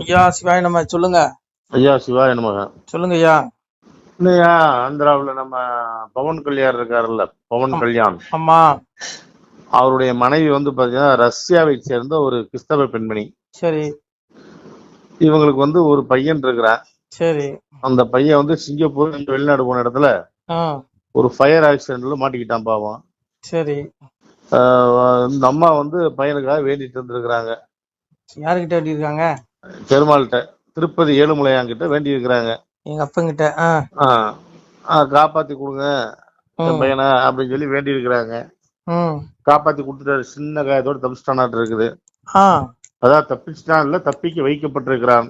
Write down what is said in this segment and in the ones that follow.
ஐயா சிவாய் நம்ம சொல்லுங்க. ஐயா சிவாய நமக. சொல்லுங்க ஐயா. இல்லையா ஆந்திராவுல நம்ம பவன் கல்யாண் இருக்காருல்ல பவன் கல்யாண். ஆமா. அவருடைய மனைவி வந்து பாத்தீங்கன்னா ரஷ்யாவை சேர்ந்த ஒரு கிறிஸ்தவ பெண்மணி. சரி. இவங்களுக்கு வந்து ஒரு பையன் இருக்கிறான். சரி. அந்த பையன் வந்து சிங்கப்பூர் வெளிநாடு போன இடத்துல ஒரு ஃபயர் ஆக்சிடென்ட்ல மாட்டிக்கிட்டான் பாவம். சரி. இந்த அம்மா வந்து பையனுக்காக வேண்டிட்டு இருந்திருக்கிறாங்க யாருக்கிட்ட வேண்டி இருக்காங்க பெருமாள்கிட்ட திருப்பதி ஏழுமலையாங்கிட்ட வேண்டி இருக்கிறாங்க எங்க அப்பங்கிட்ட காப்பாத்தி கொடுங்க பையனை அப்படின்னு சொல்லி வேண்டி இருக்கிறாங்க காப்பாத்தி கொடுத்துட்டாரு சின்ன காயத்தோட தப்பிச்சிட்டானாட்டு இருக்குது. அதான் தப்பிச்சிட்டான் இல்ல தப்பிக்க வைக்கப்பட்டிருக்கிறான்.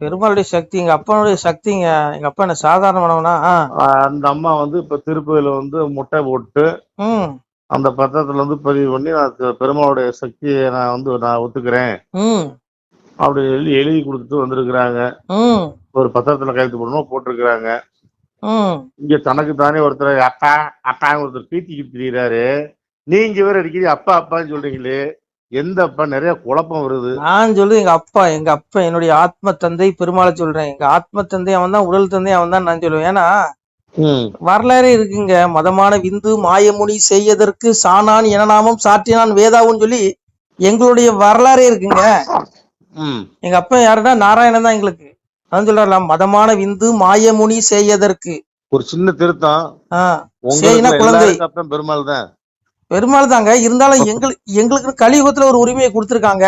பெருமாளுடைய சக்தி எங்க அப்பனுடைய சக்திங்க எங்க அப்பா என்ன சாதாரணமானவனா? அந்த அம்மா வந்து இப்ப திருப்பதியில வந்து முட்டை போட்டு அந்த பத்திரத்துல வந்து பதிவு பண்ணி நான் பெருமாளுடைய சக்தியை நான் வந்து நான் ஒத்துக்கிறேன். ம் அப்படி சொல்லி எழுதி கொடுத்துட்டு வந்திருக்கிறாங்க. ஒரு பத்திரத்துல கையெழுத்து போடணும் போட்டிருக்கிறாங்க. இங்க தனக்கு தானே ஒருத்தர் அப்பா அப்பான்னு ஒருத்தர் பீத்திக்கிட்டு திரியிறாரு. நீங்க வேற அடிக்கடி அப்பா அப்பான்னு சொல்றீங்களே எந்த அப்பா? நிறைய குழப்பம் வருது. நான் சொல்லு எங்க அப்பா எங்க அப்பா என்னுடைய ஆத்ம தந்தை பெருமாளை சொல்றேன். எங்க ஆத்ம தந்தை அவன் தான் உடல் தந்தை அவன் தான் நான் சொல்லுவேன். ஏன்னா வரலாறே இருக்குங்க. மதமான விந்து மாயமுனி செய்யதற்கு சாணான் எனநாமம் சாற்றினான் வேதாவுன்னு சொல்லி எங்களுடைய வரலாறே இருக்குங்க. எங்க அப்பா யாருன்னா நாராயணன் தான் எங்களுக்கு. அதான் சொல்றாருல மதமான விந்து மாயமுனி செய்யதற்கு ஒரு சின்ன திருத்தம். குழந்தை. பெருமாள் தான். பெருமாள் தாங்க இருந்தாலும் எங்களுக்கு எங்களுக்கு கலியுகத்துல ஒரு உரிமையை கொடுத்திருக்காங்க.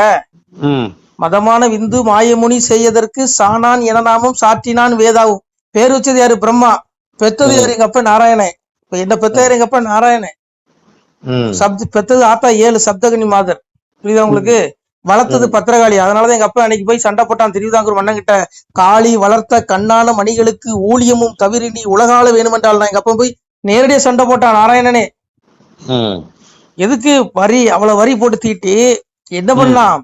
மதமான விந்து மாயமுனி செய்யதற்கு சாணான் எனநாமம் சாற்றினான் வேதாவும் பேர் வச்சது யாரு? பிரம்மா. பெத்தது யாரு? எங்க அப்பா நாராயணன். இப்ப என்ன பெத்தது எங்க அப்பா நாராயணன். சப்த பெத்தது ஆத்தா ஏழு சப்தகனி மாதர். புரியுதா உங்களுக்கு? வளர்த்தது பத்திரகாளி. அதனாலதான் எங்க அப்பா அன்னைக்கு போய் சண்டை போட்டான். திருவிதாங்கூர் மன்னன் கிட்ட காளி வளர்த்த கண்ணான மணிகளுக்கு ஊழியமும் தவிர நீ உலகால வேணுமென்றால் நான் எங்க அப்பா போய் நேரடியா சண்டை போட்டான். நாராயணனே. எதுக்கு வரி அவ்வளவு வரி போட்டு தீட்டி என்ன பண்ணலாம்?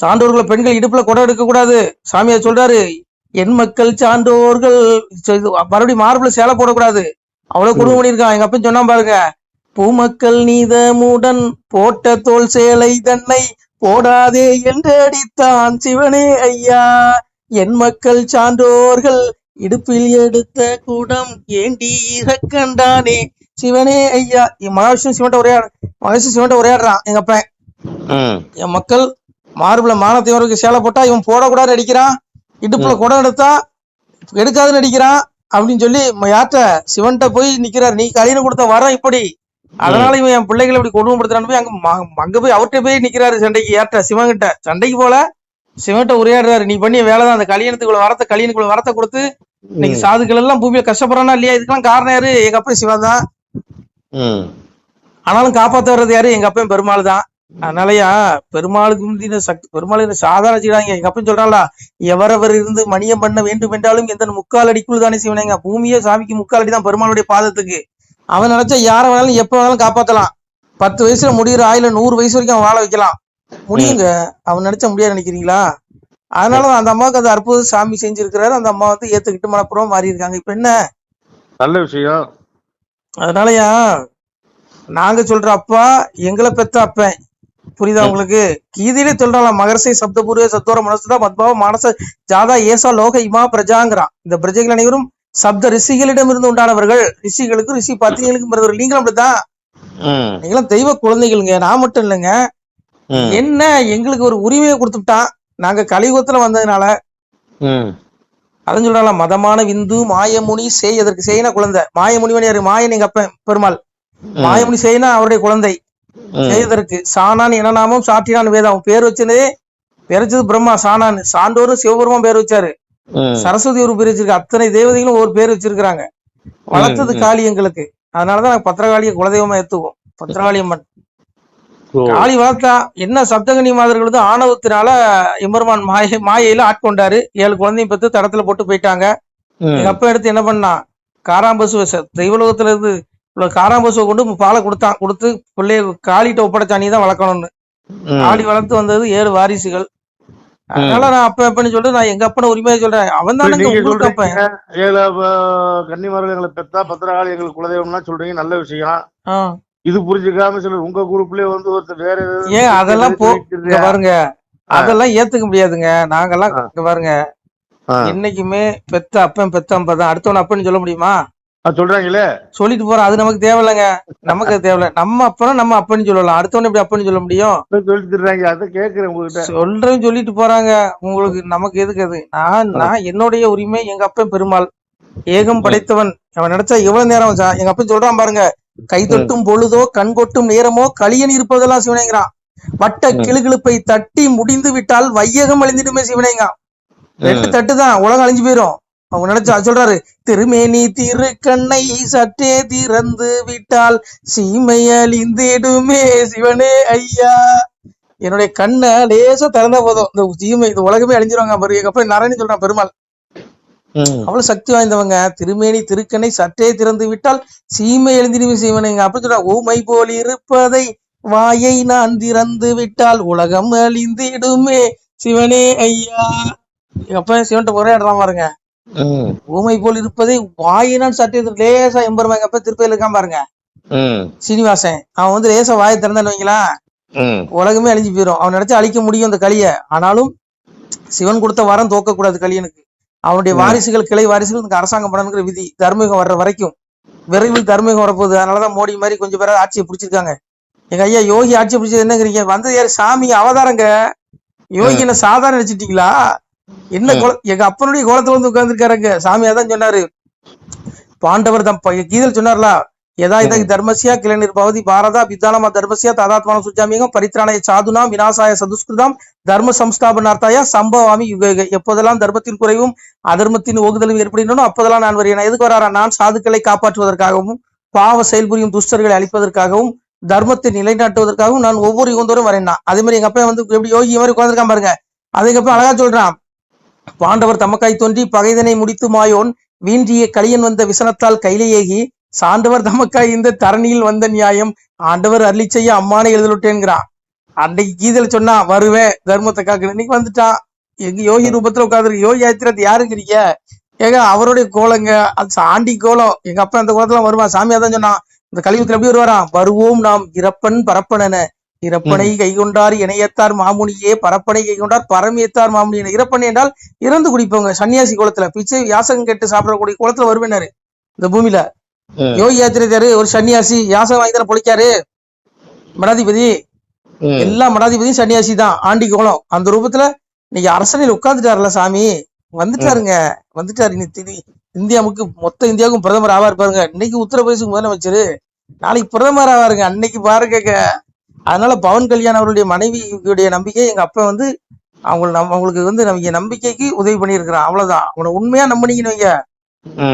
சான்றோர்களை பெண்கள் இடுப்புல குடம் எடுக்க கூடாது. சாமியார் சொல்றாரு என் மக்கள் சான்றோர்கள் மறுபடியும் மார்பிள சேலை போடக்கூடாது. அவ்வளவு குடும்பம் பண்ணியிருக்கான். எங்க அப்பன் சொன்னா பாருங்க பூமக்கள் நீதமுடன் போட்ட தோல் சேலை தன்னை போடாதே என்று அடித்தான் சிவனே ஐயா. என் மக்கள் சான்றோர்கள் இடுப்பில் எடுத்த குடம் ஏண்டி கண்டானே? சிவனே ஐயா. என் மகாவிஷ்ணு சிவன்ட்ட உரையாடு. மகாவிஷ்ணு சிவன்ட்ட உரையாடுறான் எங்க அப்பன். என் மக்கள் மார்புல மானத்தைவருக்கு சேலை போட்டா இவன் போடக்கூடாது அடிக்கிறான் இடுப்புல குடம் எடுத்தா எடுக்காதுன்னு அடிக்கிறான் அப்படின்னு சொல்லி யார்ட்ட சிவன்ட்ட போய் நிக்கிறார். நீ கலின்னு கொடுத்த வரம் இப்படி. அதனால இவன் என் பிள்ளைகளை இப்படி கொடுமைப்படுத்துறான்னு போய் அங்க அங்க போய் அவர்கிட்ட போய் நிக்கிறாரு சண்டைக்கு யார்ட்ட சிவன்கிட்ட சண்டைக்கு போல சிவன்ட்ட உரையாடுறாரு நீ பண்ணிய வேலை தான் அந்த கல்யாணத்துக்குள்ள வரத்தை கல்யாணுக்குள்ள வரத்தை கொடுத்து இன்னைக்கு சாதுக்கள் எல்லாம் பூமியில கஷ்டப்படுறானா இல்லையா? இதுக்கெல்லாம் காரணம் யாரு? எங்க அப்பா சிவன் தான். ஆனாலும் காப்பாத்த வர்றது யாரு? எங்க அப்பன் பெருமாள் தான். அதனாலயா பெருமாளுக்கு முந்தின சக்தி பெருமாள் சாதாரண வச்சுக்கிறாங்க. எங்க அப்பன் சொல்றாங்களா எவரவர் இருந்து மணியம் பண்ண வேண்டும் என்றாலும் எந்த முக்கால் அடிக்குள் தானே சிவனேங்க. பூமியே சாமிக்கு முக்கால் அடி தான் பெருமாளுடைய பாதத்துக்கு. அவன் நினைச்சா யார வேணாலும் எப்ப வேணாலும் காப்பாத்தலாம். பத்து வயசுல முடியிற ஆயில நூறு வயசு வரைக்கும் அவன் வாழ வைக்கலாம். முடியுங்க. அவன் நினைச்சா முடியாது நினைக்கிறீங்களா? அதனால அந்த அம்மாவுக்கு அந்த அற்புத சாமி செஞ்சிருக்கிறாரு. அந்த அம்மா வந்து ஏத்துக்கிட்டு மனப்புறம் மாறி இருக்காங்க இப்ப என்ன? நல்ல விஷயம். அதனாலயா நாங்க சொல்ற அப்பா எங்களை பெத்த அப்பன். புரியுதா உங்களுக்கு? கீதையிலே சொல்றான் மகர்ஷை சப்தபூர்வ சத்தோர மனசுதா மத்பாவ மானச ஜாதா ஏசா லோக இமா பிரஜாங்கிறான். இந்த பிரஜைகள் அனைவரும் சப்த ரிஷிகளிடம் இருந்து உண்டானவர்கள் ரிஷிகளுக்கும் ரிஷி பத்தினிகளுக்கும் பிறந்தவர்கள். நீங்களும் அப்படித்தான். நீங்களும் தெய்வ குழந்தைகளுங்க. நான் மட்டும் இல்லைங்க. என்ன எங்களுக்கு ஒரு உரிமையை கொடுத்துட்டான் நாங்க கலியுகத்துல வந்ததுனால. அதான் சொல்றாங்களா மதமான விந்து மாயமுனி சேய் அதற்கு செய்யினா குழந்தை. மாயமுனிவன் யாரு? மாயன் எங்க அப்பன் பெருமாள். மாயமுனி செய்யினா அவருடைய குழந்தை. ம். செய்தற்கு சாணான் எனநாமம் சாற்றினான் வேதம். பேர் வச்சது பேர் வச்சது பிரம்மா சாணான். சான்றோரும் சிவபெருமான் பேர் வச்சாரு. சரஸ்வதி ஒரு பேர் வச்சிருக்கு அத்தனை தேவதைகளும் ஒரு பேர் வச்சிருக்காங்க வளர்த்தது. காளி எங்களுக்கு அதனாலதான் நாங்க பத்திரகாளியை குலதெய்வமா ஏத்துவோம். பத்திரகாளி அம்மன் காளி வளர்த்தா என்ன சப்தகனி மாதர்கள் வந்து ஆணவத்தினால எம்பெருமான் மாய மாயையில ஆட்கொண்டாரு. ஏழு குழந்தையும் பெற்று தடத்துல போட்டு போயிட்டாங்க. எங்க அப்பா எடுத்து என்ன பண்ணான் காராம்பசுவை தெய்வலோகத்துல இருந்து இவ்வளோ காராம்பசுவை கொண்டு பாலை கொடுத்தான். கொடுத்து பிள்ளைய காளிட்ட ஒப்படைச்சா நீ தான் வளர்க்கணும்னு. ஆடி வளர்த்து வந்தது ஏழு வாரிசுகள். அதனால நான் அப்ப எப்பன்னு சொல்லிட்டு நான் எங்க அப்பனை உரிமையை சொல்றேன். அவன் அஹ், கன்னிமார்கள் எங்களை பெத்தா பத்திரகாளி எங்களுக்கு குலதெய்வம்னா சொல்றீங்க நல்ல விஷயம். இது புரிஞ்சுக்காம சில உங்க குரூப்லயே வந்து ஒருத்தர் வேற ஏன் அதெல்லாம் போ பாருங்க. அதெல்லாம் ஏத்துக்க முடியாதுங்க. நாங்கெல்லாம் பாருங்க. என்னைக்குமே பெத்த அப்பன் பெத்த அப்பா தான் அடுத்தவன் அப்பன்னு சொல்ல முடியுமா? சொல்றாங்களே? சொல்லிட்டு போறோம். அது நமக்கு தேவையில்லைங்க. நமக்கு அது தேவையில்ல. நம்ம அப்பனா நம்ம அப்பன்னு சொல்லலாம். அடுத்தவன் எப்படி அப்பன்னு சொல்ல முடியும்? சொல்லிட்டு இருக்காங்க அதை கேக்குறேன் உங்ககிட்ட. சொல்றேன் சொல்லிட்டு போறாங்க. உங்களுக்கு நமக்கு எதுக்கு அது? நான் நான் என்னுடைய உரிமை எங்க அப்பன் பெருமாள். ஏகம் படைத்தவன். அவன் நினைச்சா எவ்வளவு நேரம் எங்க அப்பன் சொல்றான் பாருங்க. கை தொட்டும் பொழுதோ கண் கொட்டும் நேரமோ களியன் இருப்பதெல்லாம் சிவனேங்கிறான். வட்ட. கிளுகிழுப்பை தட்டி முடிந்து விட்டால் வையகம் அழிந்திடுமே சிவனேங்க ரெண்டு தட்டு தான் உலகம் அழிஞ்சு போயிரும். அவங்க நினைச்சா சொல்றாரு திருமேனி திரு கண்ணை சற்றே திறந்து விட்டால் சீமை அழிந்திடுமே சிவனே ஐயா. என்னுடைய கண்ணை லேசா திறந்தா போதும். இந்த சீமை இந்த உலகமே அழிஞ்சிருவாங்க பாரு. எங்க அப்பா நாராயணன் சொல்றான் பெருமாள். அவ்வளவு சக்தி வாய்ந்தவங்க திருமேனி திருக்கண்ணை சற்றே திறந்து விட்டால் சீமை எழுந்திடுமே சிவனேங்க அப்படி சொல்றான் ஊமை போல் இருப்பதை வாயை நான் திறந்து விட்டால் உலகம் அழிந்திடுமே சிவனே ஐயா. எங்க அப்பா சிவன்ட்ட உரையாடுறான் பாருங்க. ம். ஊமை போல் இருப்பதை வாயை நான் சற்றே திறந்து- லேசா எம்பெருமா எங்க அப்பா திருப்பதியில இருக்கான் பாருங்க. சீனிவாசன். அவன் வந்து லேசா வாயை திறந்தான்னு வைங்களேன் ம். உலகமே அழிஞ்சு போயிடும் அவன் நினைச்சா அழிக்க முடியும் அந்த களிய. ஆனாலும் சிவன் கொடுத்த வரம் தோக்க கூடாது கலியனுக்கு அவனுடைய. வாரிசுகள் கிளை வாரிசுகள் இந்த அரசாங்கம் பண்ணணுங்கிற விதி தர்மயுகம் வர்ற வரைக்கும். விரைவில் தர்மயுகம் வரப்போகுது. அதனாலதான் மோடி மாதிரி கொஞ்சம் பேர ஆட்சியை பிடிச்சிருக்காங்க. எங்க ஐயா யோகி ஆட்சியை பிடிச்சது என்னங்கிறீங்க? வந்தது யாரு? சாமி அவதாரங்க. யோகி என்ன சாதாரண நினைச்சிட்டீங்களா? என்ன கோல எங்க அப்பனுடைய கோலத்துல வந்து உட்கார்ந்துருக்காருங்க. சாமி அதான் சொன்னாரு. பாண்டவர் ப- கீதல் சொன்னார்ல யதா இதா தர்மஸ்யா கிளநிர் பவதி பாரதா வித்தானமா தர்மஸ்யா ததாத்மான சுஜாமியம் பரித்ராணய சாதுனாம் விநாசாய சதுஸ்கிருதாம் தர்ம சம்ஸ்தாபனார்த்தாய சம்பவாமி யுக. எப்போதெல்லாம் தர்மத்தின் குறைவும் அதர்மத்தின் ஓகுதலும் ஏற்படுகின்றனோ அப்போதெல்லாம் நான் வருகிறேன். எதுக்கு வராரா? நான் சாதுக்களை காப்பாற்றுவதற்காகவும் பாவ செயல்புரியும் துஷ்டர்களை அழிப்பதற்காகவும் தர்மத்தை நிலைநாட்டுவதற்காகவும் நான் ஒவ்வொரு யுகந்தோறும் வரேன்னா அதே மாதிரி எங்க அப்பா வந்து எப்படி யோகி மாதிரி உட்காந்துருக்கான் பாருங்க. அதுக்கப்புறம் அழகா சொல்றான். பாண்டவர் தமக்காய் தோன்றி பகைதனை முடித்து மாயோன் வீன்றிய கலியன் வந்த விசனத்தால் கையிலேயேகி சாண்டவர் தமக்காய் இந்த தரணியில் வந்த நியாயம் ஆண்டவர் அருளி செய்ய அம்மானை எழுதலுட்டேங்கிறான் அன்னைக்கு கீதல சொன்னா வருவேன் தர்மத்தை காக்க இன்னைக்கு வந்துட்டான் எங்க யோகி ரூபத்துல உட்காந்துருக்கு யோகி ஆத்திரத்து யாருங்கிறீங்க ஏங்க அவருடைய கோலங்க அது ஆண்டி கோலம். எங்க அப்பா அந்த கோலத்துல வருவான் சாமியா தான் சொன்னான் இந்த கலியுகத்துல எப்படி வருவாராம்? வருவோம் நாம் இறப்பன் பரப்பனன. இறப்பனை கைகொண்டார் இணையத்தார் மாமுனியே பரப்பனை கைகொண்டார் பரமியத்தார் மாமுனி இறப்பனை என்றால் இறந்து குடிப்பவங்க சன்னியாசி கோலத்துல பிச்சை யாசகம் கேட்டு சாப்பிடக்கூடிய கோலத்துல வருவேனாரு இந்த பூமியில. யோகி யாத்திரையாரு ஒரு சன்னியாசி யாசகம் வாங்கி தானே பொழைக்காரு? மடாதிபதி. எல்லா மடாதிபதியும் சன்னியாசி தான் ஆண்டி கோலம். அந்த ரூபத்துல இன்னைக்கு அரசனையில் உட்கார்ந்துட்டாருல சாமி. வந்துட்டாருங்க வந்துட்டாரு. இன்னைக்கு தி- இந்தியாவுக்கு மொத்த இந்தியாவுக்கும் பிரதமர் ஆவார் பாருங்க. இன்னைக்கு உத்தரப்பிரதேசம் முதலமைச்சர். நாளைக்கு பிரதமர் ஆவாருங்க அன்னைக்கு பாருங்க அதனால பவன் கல்யாண் அவருடைய மனைவியுடைய நம்பிக்கை எங்க அப்பா வந்து அவங்க நம்ம அவங்களுக்கு வந்து நம்ம நம்பிக்கைக்கு உதவி பண்ணியிருக்கிறான். அவ்வளவுதான். அவனை உண்மையா நம்பினீங்கன்னு வைங்க.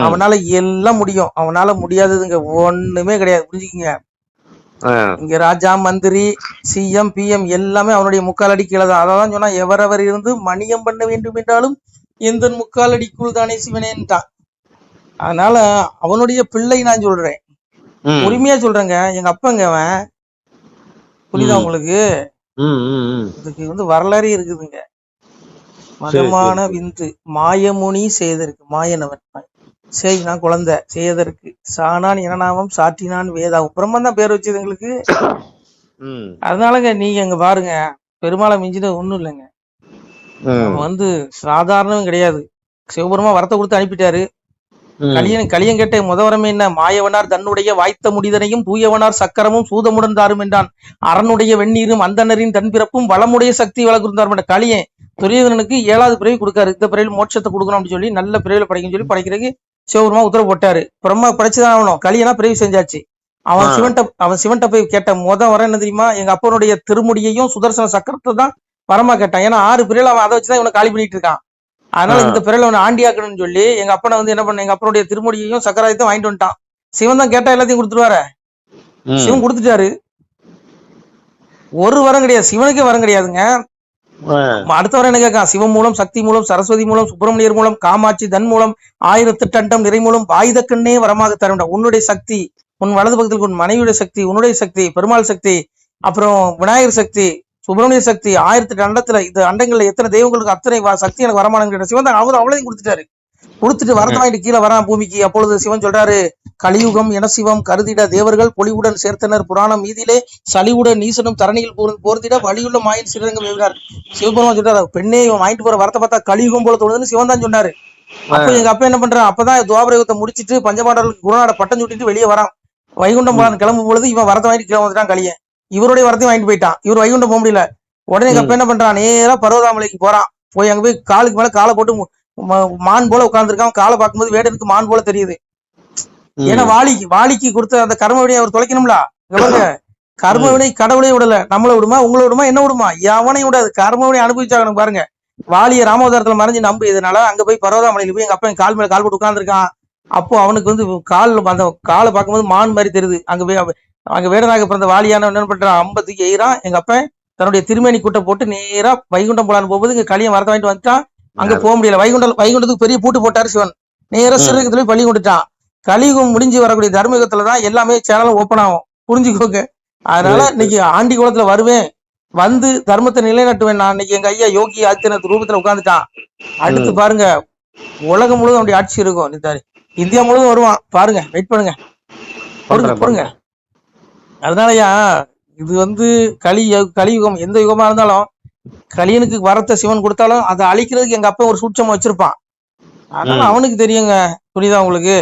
அவனால எல்லாம் முடியும். அவனால முடியாததுங்க ஒண்ணுமே கிடையாது. புரிஞ்சுக்கிங்க. இங்க ராஜா மந்திரி சிஎம் பிஎம் எல்லாமே அவனுடைய முக்கால் அடி கீழே தான் அதான் சொன்னா எவரவர் இருந்து மணியம் பண்ண வேண்டும் என்றாலும் எந்த முக்கால் அடிக்குள் தானே சிவனேன்ட்டான் அதனால அவனுடைய பிள்ளை நான் சொல்றேன். உரிமையா சொல்றேங்க. எங்க அப்பங்க அவன் புரியுதா. உங்களுக்கு. இதுக்கு வந்து வரலாறே இருக்குதுங்க. மதமான விந்து மாயமுனி செய்தற்கு மாயனவன். செய்னா குழந்தை செய்தற்கு சானான் இனநாமம் சாற்றினான் வேதாவும் பிரம்மன் தான் பேர் வச்சது எங்களுக்கு. அதனாலங்க நீங்க இங்க பாருங்க பெருமாளை மிஞ்சினது ஒண்ணும் இல்லைங்க. வந்து சாதாரணம் கிடையாது. சிவபெருமா வரத்தை கொடுத்து அனுப்பிட்டாரு. கலியன் கலியன் கேட்ட முதவரமே என்ன? மாயவனார் தன்னுடைய வாய்த்த முடிதனையும் தூயவனார் சக்கரமும் சூதமுடன் தாரும் என்றான். அரணுடைய வெந்நீரும் அந்தனரின் தன் பிறப்பும் வளமுடைய சக்தி வளர்ந்தார் என்ற கலியன் துரியோதனனுக்கு ஏழாவது பிறவி கொடுக்காரு. இந்த பிறவியில் மோட்சத்தை கொடுக்கணும் அப்படின்னு சொல்லி நல்ல பிறவில படைக்கணும்னு சொல்லி படைக்கிறதுக்கு சிவபெருமா உத்தரவு போட்டாரு. பிரம்மா படைச்சுதான் ஆகணும். கலியனா பிறவி செஞ்சாச்சு. அவன். சிவன்ட்ட அவன் சிவன்ட்ட போய் கேட்ட முத வர என்ன தெரியுமா? எங்க அப்பனுடைய திருமுடியையும் சுதர்சன சக்கரத்தை தான் வரமா கேட்டான். ஏன்னா ஆறு பிறவில அவன் அதை வச்சுதான் இவனை காலி பண்ணிட்டு இருக்கான். அதனால. இந்த பிறவில அவனை ஆண்டியாக்கணும்னு சொல்லி எங்க அப்பனை வந்து என்ன பண்ண எங்க அப்பனுடைய திருமுடியையும் சக்கராயத்தையும் வாங்கிட்டு வந்துட்டான். சிவன் தான் கேட்டா எல்லாத்தையும் கொடுத்துருவாரு. சிவன் கொடுத்துட்டாரு. ஒரு வரம் கிடையாது. சிவனுக்கே வரம் கிடையாதுங்க. அடுத்த வரம் என்ன கேட்கான் சிவன் மூலம் சக்தி மூலம் சரஸ்வதி மூலம் சுப்பிரமணியர் மூலம் காமாட்சி தன் மூலம் ஆயிரத்தெட்டு அண்டம் நிறை மூலம் ஆயுத கண்ணே வரமாக தருண்ட உன்னுடைய சக்தி உன் வலது பக்கத்தில் உன் மனைவியுடைய சக்தி உன்னுடைய சக்தி பெருமாள் சக்தி அப்புறம் விநாயகர் சக்தி சுப்பிரமணிய சக்தி ஆயிரத்தி எட்டு அண்டத்துல இந்த அண்டங்கள்ல எத்தனை தெய்வங்களுக்கு அத்தனை சக்தி எனக்கு வரமானங்கிற சிவன் தான் அவரு அவ்வளவையும் கொடுத்துட்டாரு. கொடுத்துட்டு வரத வாங்கிட்டு கீழே வரான் பூமிக்கு. அப்பொழுது சிவன் சொல்றாரு கலியுகம் என சிவம் கருதிட தேவர்கள் பொலிவுடன் சேர்த்தனர். புராணம் மீதிலே சலிவுடன் நீசனும் தரணியில் போர்- போர்த்திட வழியுள்ள மாயில் சிறங்க மேவினார் சிவபெருமான் சொல்றாரு பெண்ணே இவன் வாங்கிட்டு போற வரத்தை பார்த்தா கலியுகம் போல தோணுதுன்னு சிவன் தான் சொன்னாரு. அப்ப எங்க அப்பா என்ன பண்றான் அப்பதான் துவாபர யுகத்தை முடிச்சிட்டு பஞ்சபாண்டவர்களுக்கு குருநாட பட்டம் சுட்டிட்டு வெளியே வரான். வைகுண்டம் போலான்னு கிளம்பும் பொழுது இவன் வரத்தை வாங்கிட்டு கீழே வந்துட்டான் கலியன் இவருடைய வரத்தையும் வாங்கிட்டு போயிட்டான். இவர் வைகுண்டம் போக முடியல. உடனே எங்க அப்பா என்ன பண்றான்? நேரா பர்வதாமலைக்கு போறான். போய் அங்க போய் காலுக்கு மேல காலை போட்டு மான் போல உட்கார்ந்துருக்கான். காலை பார்க்கும்போது வேடனுக்கு மான் போல தெரியுது. ஏன்னா வாலிக்கு வாலிக்கு கொடுத்த அந்த கர்ம வினையை அவர் தொலைக்கணும்ல? கர்ம வினை கடவுளே விடல. நம்மள விடுமா? உங்களை விடுமா? என்ன விடுமா? எவனையும் விடாது. கர்ம வினை அனுபவிச்சாகணும் பாருங்க. வாலிய ராமோதரத்துல மறைஞ்சு நம்பு இதனால அங்க போய் பர்வதாமலையில போய் எங்க அப்பா என் கால் மேல கால் போட்டு உட்கார்ந்துருக்கான். அப்போ அவனுக்கு வந்து கால் அந்த காலை பார்க்கும்போது மான் மாதிரி தெரியுது. அங்க போய் அங்க வேடனாக பிறந்த வாலியான என்ன ஐம்பத்துக்கு எயிறான் எங்க அப்பா தன்னுடைய திருமேனி கூட்ட போட்டு நேரா வைகுண்டம் போலான்னு போகும்போது இங்க களியை வரத வாங்கிட்டு வந்துட்டான். அங்க போக முடியல. வைகுண்டம் வைகுண்டத்துக்கு பெரிய பூட்டு போட்டாரு சிவன். நேரா ம். சிறுகத்துல போய் பள்ளி கொண்டுட்டான் கலியுகம் முடிஞ்சு வரக்கூடிய தர்மயுகத்துல தான் எல்லாமே சேனலும் ஓப்பன் ஆகும். புரிஞ்சுக்கோங்க. அதனால இன்னைக்கு ஆண்டி குலத்துல வருவேன். வந்து தர்மத்தை நிலைநாட்டுவேன் நான். இன்னைக்கு எங்க ஐயா யோகி ஆதித்யநாத் ரூபத்துல உட்கார்ந்துட்டான். அடுத்து பாருங்க. உலகம் முழுவதும் அவனுடைய ஆட்சி இருக்கும். இந்த இந்தியா முழுவதும் வருவான். பாருங்க வெயிட் பண்ணுங்க. பொறுங்க. அதனாலயா இது வந்து கலி கலியுகம் எந்த யுகமா இருந்தாலும் கலியனுக்கு வரத்தை சிவன் கொடுத்தாலும் அதை அழிக்கிறதுக்கு எங்க அப்பா ஒரு சூட்சமா வச்சிருப்பான். அதனால. அவனுக்கு தெரியுங்க. புரியுதா உங்களுக்கு?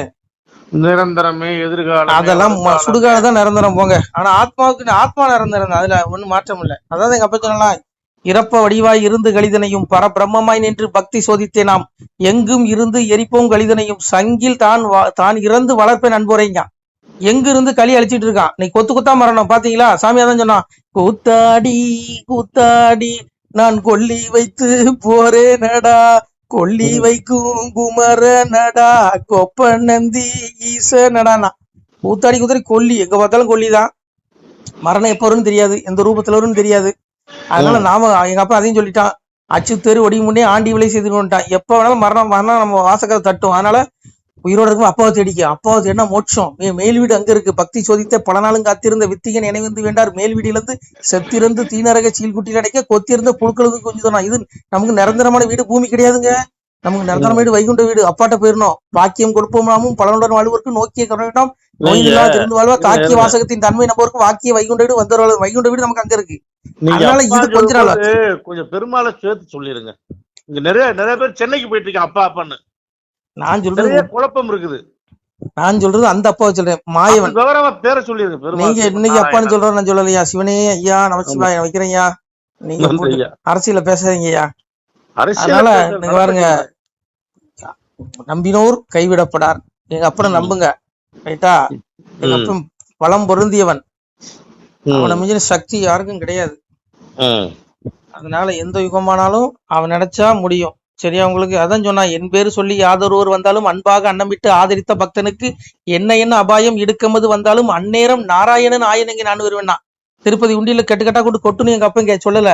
நிரந்தரமே எதிர்காலம். அதெல்லாம் சுடுகாடு தான் நிரந்தரம் போங்க. ஆனா ஆத்மாவுக்கு ஆத்மா நிரந்தரம். அதுல ஒண்ணும் மாற்றம் இல்ல. அதாவது எங்க அப்பா சொல்லலாம் இறப்ப வடிவாய் இருந்து கலிதனையும் பரபிரம்மமாய் நின்று பக்தி சோதித்தே நாம். எங்கும் இருந்து எரிப்போம் கலிதனையும். சங்கில் தான் தான் இறந்து வளர்ப்பேன் அன்புரைங்க எங்க இருந்து களி அழிச்சிட்டு இருக்கான்? நீ கொத்து கொத்தா மரணம் பாத்தீங்களா? சாமி அதான் சொன்னான் கூத்தாடி கூத்தாடி நான் கொல்லி வைத்து போறேனடா கொல்லி வைக்கும் குமர நடா கொப்ப நந்தி ஈச நடானா கூத்தாடி கூத்தாடி கொல்லி. எங்க பார்த்தாலும் கொல்லிதான். மரணம் எப்ப வரும்னு தெரியாது. எந்த ரூபத்துல வரும்னு தெரியாது. அதனால நாம எங்க அப்பா அதையும் சொல்லிட்டான். அச்சு தெரு ஒடி முன்னே ஆண்டி விலை செய்து வந்துட்டான். எப்ப வேணாலும் மரணம் மரணம் நம்ம வாசக்கதை தட்டும். அதனால உயிரோட இருக்கும் அப்பாவை தேடிக்க அப்பாவை தேடினா மோட்சம். மேல் வீடு அங்க இருக்கு. பக்தி சோதித்த பல நாளும் காத்திருந்த வித்திகன் நினைந்து வேண்டார். மேல் வீடிலிருந்து செத்திருந்து தீனரக சீல்குட்டியில் அடைக்க கொத்திருந்த புழுக்களுக்கு கொஞ்சம் சொன்னா இது நமக்கு நிரந்தரமான வீடு பூமி கிடையாதுங்க. நமக்கு நிரந்தரமான வீடு வைகுண்ட வீடு அப்பாட்ட போயிடணும் பாக்கியம் கொடுப்போம்னாமும் பலனுடன் வாழ்வதற்கு நோக்கிய கருணம் நோயில்லா திருந்து வாழ்வா. காக்கிய வாசகத்தின் தன்மை நம்பருக்கு வாக்கிய வைகுண்ட வீடு வந்தவர்கள் வைகுண்ட வீடு நமக்கு அங்க இருக்கு. அதனால இது கொஞ்ச நாள் கொஞ்சம் பெருமாளை சேர்த்து சொல்லிருங்க. இங்க நிறைய நிறைய பேர் சென்னைக்கு போயிட்டு இருக்காங்க அப்பா அப்பான்னு. நான் சொல்றது குழப்பம் இருக்குது. நான் சொல்றது அந்த அப்பாவை சொல்றேன். மாயவன். பேரை பெருமாள். நீங்க இன்னைக்கு அப்பான்னு சொல்றேன் நான் சொல்லலையா? சிவனே ஐயா நமச்சிவாய வைக்கிறேன்யா. நீங்க. அரசியல அரசியல் அதனால நீங்க பாருங்க. நம்பினோர் கைவிடப்படார். எங்க அப்பனை நம்புங்க. ரைட்டா? எங்க. அப்பன் பலம் பொருந்தியவன். அவனை மிஞ்சின சக்தி யாருக்கும் கிடையாது. அதனால எந்த யுகமானாலும் அவன் நினைச்சா முடியும். சரியா உங்களுக்கு? அதான் சொன்னா என் பேரு சொல்லி யாதொருவர் வந்தாலும் அன்பாக அன்னமிட்டு ஆதரித்த பக்தனுக்கு என்ன என்ன அபாயம் இடுக்கமது வந்தாலும் அந்நேரம் நாராயணன் ஆயனங்க நான் வருவேன்னா. திருப்பதி உண்டியில கெட்டு கட்டா கொண்டு கொட்டுன்னு எங்க அப்பன் கே சொல்லல.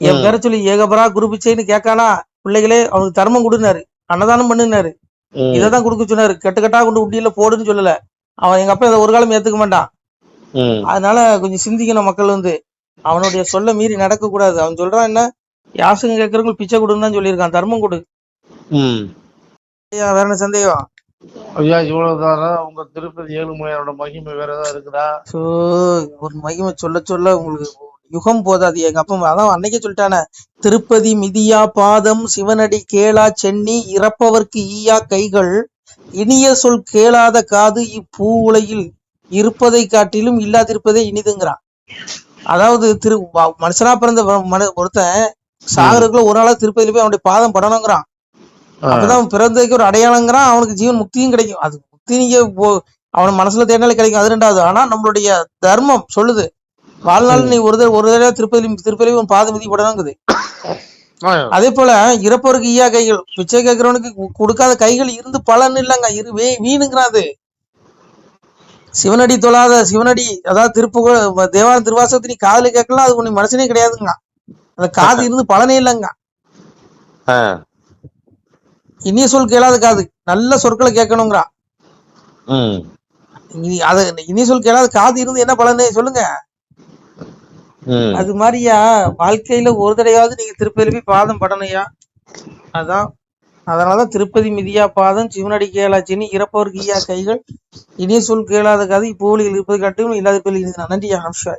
என். பேர சொல்லி ஏகபரா குரு பிச்சைன்னு கேட்கானா? பிள்ளைகளே அவனுக்கு தர்மம் கொடுனாரு. அன்னதானம் பண்ணுனாரு. ம். இததான் கொடுக்க சொன்னாரு. கெட்டு கட்டா கொண்டு உண்டியில போடுன்னு சொல்லல. அவன் எங்க அப்பா இதை ஒரு காலம் ஏத்துக்க மாட்டான். அதனால கொஞ்சம் சிந்திக்கணும் மக்கள் வந்து. அவனுடைய சொல்ல மீறி நடக்க கூடாது அவன் சொல்றான் என்ன? யாசகம் கேட்கறவங்க பிச்சை கொடுன்னு தான் சொல்லியிருக்கான். தர்மம் கொடு. ம். ஐயா, வேற என்ன சந்தேகம்? ஐயா இவ்வளவுதானா? உங்க திருப்பதி ஏழுமலையோட மகிமை வேற ஏதாவது இருக்குதா? சோ ஒரு மகிமை சொல்ல சொல்ல உங்களுக்கு யுகம் போதாது. எங்க அப்பா அதான் அன்னைக்கே சொல்லிட்டானே. திருப்பதி மிதியா பாதம் சிவனடி கேளா சென்னி இறப்பவர்க்கு ஈயா கைகள். இனிய சொல் கேளாத காது இப்பூ உலகில் இருப்பதை காட்டிலும் இல்லாதிருப்பதே இனிதுங்கிறான். அதாவது திரு மனுஷனா பிறந்த மனு ஒருத்தன் சாகருக்குள்ள ஒரு நாளா திருப்பதியில போய் அவனுடைய பாதம் படணுங்கிறான். அப்பதான் பிறந்ததுக்கு ஒரு அடையாளங்கிறான். அவனுக்கு ஜீவன் முக்தியும் கிடைக்கும். அது முக்தி நீங்க போ- அவன் மனசுல தேடினாலே கிடைக்கும். அது ரெண்டாவது. ஆனா நம்மளுடைய தர்மம் சொல்லுது. வாழ்நாள் நீ ஒரு ஒரு தடவை திருப்பதி திருப்பதி உன் பாதம் மிதி படணுங்குது. அதே போல இறப்பவருக்கு ஈயா கைகள். பிச்சை கேட்கறவனுக்கு கொடுக்காத கைகள் இருந்து பலன் இல்லைங்க. இரு வே வீணுங்கிறான் அது. சிவனடி தொழாத சிவனடி அதாவது திருப்புகழ் தேவான திருவாசகத்தை நீ காதுல கேட்கலாம். அது உன்னை மனுஷனே கிடையாதுங்க அந்த காது இருந்து பலனே இல்லைங்க. இனிய சொல் கேளாத காது. நல்ல சொற்களை. இனி அது இனிய சொல் கேளாத காது இருந்து என்ன பலனு சொல்லுங்க. அது மாதிரியா? வாழ்க்கையில ஒரு தடவையாவது நீங்க திருப்பதி பாதம் படணும்யா. அதான். அதனாலதான் திருப்பதி மிதியா பாதம் சிவனடி கேளாச்சின்னு இறப்பவருக்கு ஈயா கைகள். இனிய சொல் கேளாத கதை இப்போலிகள் இருப்பது காட்டும் இல்லாத பேரில் நன்றி ஹம்ஷா.